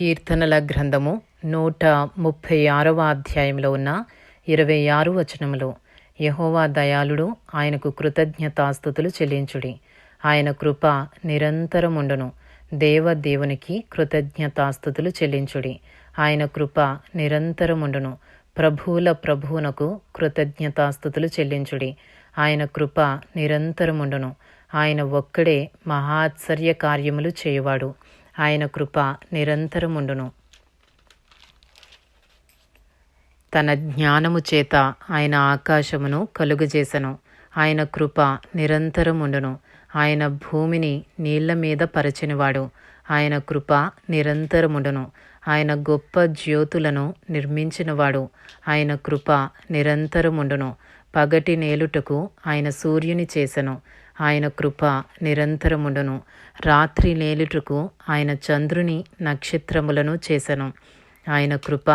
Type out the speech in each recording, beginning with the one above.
కీర్తనల గ్రంథము నూట ముప్పై ఆరవ అధ్యాయంలో ఉన్న ఇరవై ఆరు వచనములు. యహోవా దయాళుడు ఆయనకు కృతజ్ఞతాస్థుతులు చెల్లించుడి. ఆయన కృప నిరంతరముండును. దేవ దేవునికి కృతజ్ఞతాస్థుతులు చెల్లించుడి. ఆయన కృప నిరంతరముండును. ప్రభువుల ప్రభువునకు కృతజ్ఞతాస్థుతులు చెల్లించుడి. ఆయన కృప నిరంతరముండును. ఆయన ఒక్కడే మహాత్సర్య కార్యములు చేయువాడు. ఆయన కృప నిరంతరముండును తన జ్ఞానము చేత ఆయన ఆకాశమును కలుగజేసెను. ఆయన కృప నిరంతరముండును ఆయన భూమిని నీళ్ళ మీద పరచినవాడు. ఆయన కృప నిరంతరముండును ఆయన గొప్ప జ్యోతులను నిర్మించినవాడు. ఆయన కృప నిరంతరముండును పగటి నేలుటకు ఆయన సూర్యుని చేసెను. ఆయన కృప నిరంతరముండును. రాత్రి నేలుటకు ఆయన చంద్రుని నక్షత్రములను చేసెను. ఆయన కృప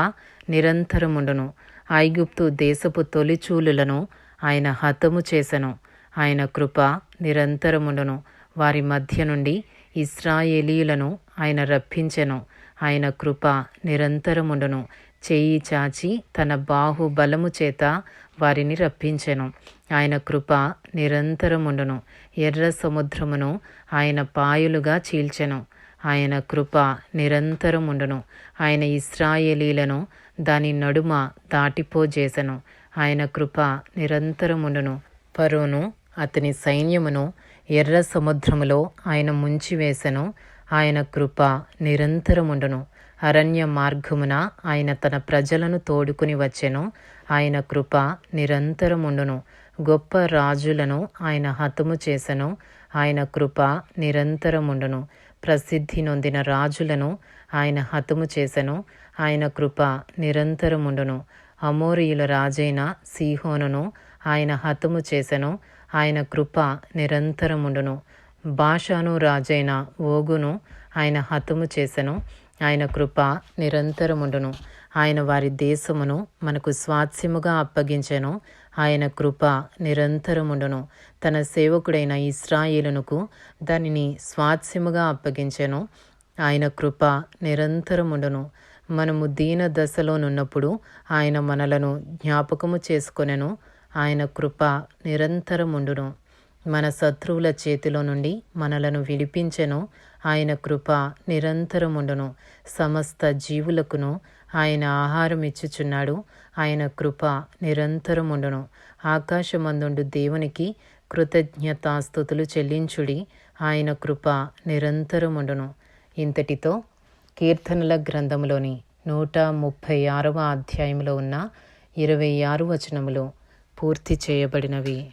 నిరంతరముండును. ఐగుప్తు దేశపు తొలిచూలులను ఆయన హతము చేసెను. ఆయన కృప నిరంతరముండును. వారి మధ్య నుండి ఇస్రాయేలీలను ఆయన రప్పించెను. ఆయన కృప నిరంతరముండును. చేయి చాచి తన బాహుబలము చేత వారిని రప్పించెను. ఆయన కృప నిరంతరముండును. ఎర్ర సముద్రమును ఆయన పాయలుగా చీల్చెను. ఆయన కృప నిరంతరముండును. ఆయన ఇస్రాయేలీలను దాని నడుమ దాటిపోజేసెను. ఆయన కృప నిరంతరముండును. పరోను అతని సైన్యమును ఎర్ర సముద్రములో ఆయన ముంచివేసెను. ఆయన కృప నిరంతరముండును. అరణ్య మార్గమున ఆయన తన ప్రజలను తోడుకుని వచ్చెను. ఆయన కృప నిరంతరముండును. గొప్ప రాజులను ఆయన హతము చేసెను. ఆయన కృప నిరంతరముండును. ప్రసిద్ధి నొందిన రాజులను ఆయన హతము చేసెను. ఆయన కృప నిరంతరముండును. అమోరియుల రాజైన సీహోనును ఆయన హతము చేసెను. ఆయన కృప నిరంతరముండును. భాషాను రాజైన ఓగును ఆయన హతము చేసెను. ఆయన కృప నిరంతరముండును. ఆయన వారి దేశమును మనకు స్వాస్యముగా అప్పగించెను. ఆయన కృప నిరంతరముండును. తన సేవకుడైన ఇస్రాయేలునుకు దానిని స్వాస్యముగా అప్పగించెను. ఆయన కృప నిరంతరముండును. మనము దీన దశలోనున్నప్పుడు ఆయన మనలను జ్ఞాపకము చేసుకొనెను. ఆయన కృప నిరంతరముండును. మన శత్రువుల చేతిలో నుండి మనలను విడిపించెను. ఆయన కృప నిరంతరముండును. సమస్త జీవులకును ఆయన ఆహారం ఇచ్చుచున్నాడు. ఆయన కృప నిరంతరముండును. ఆకాశమందుండు దేవునికి కృతజ్ఞతాస్థుతులు చెల్లించుడి. ఆయన కృప నిరంతరముండును. ఇంతటితో కీర్తనల గ్రంథములోని నూట ముప్పై ఆరవ అధ్యాయంలో ఉన్న ఇరవై ఆరు వచనములు పూర్తి చేయబడినవి.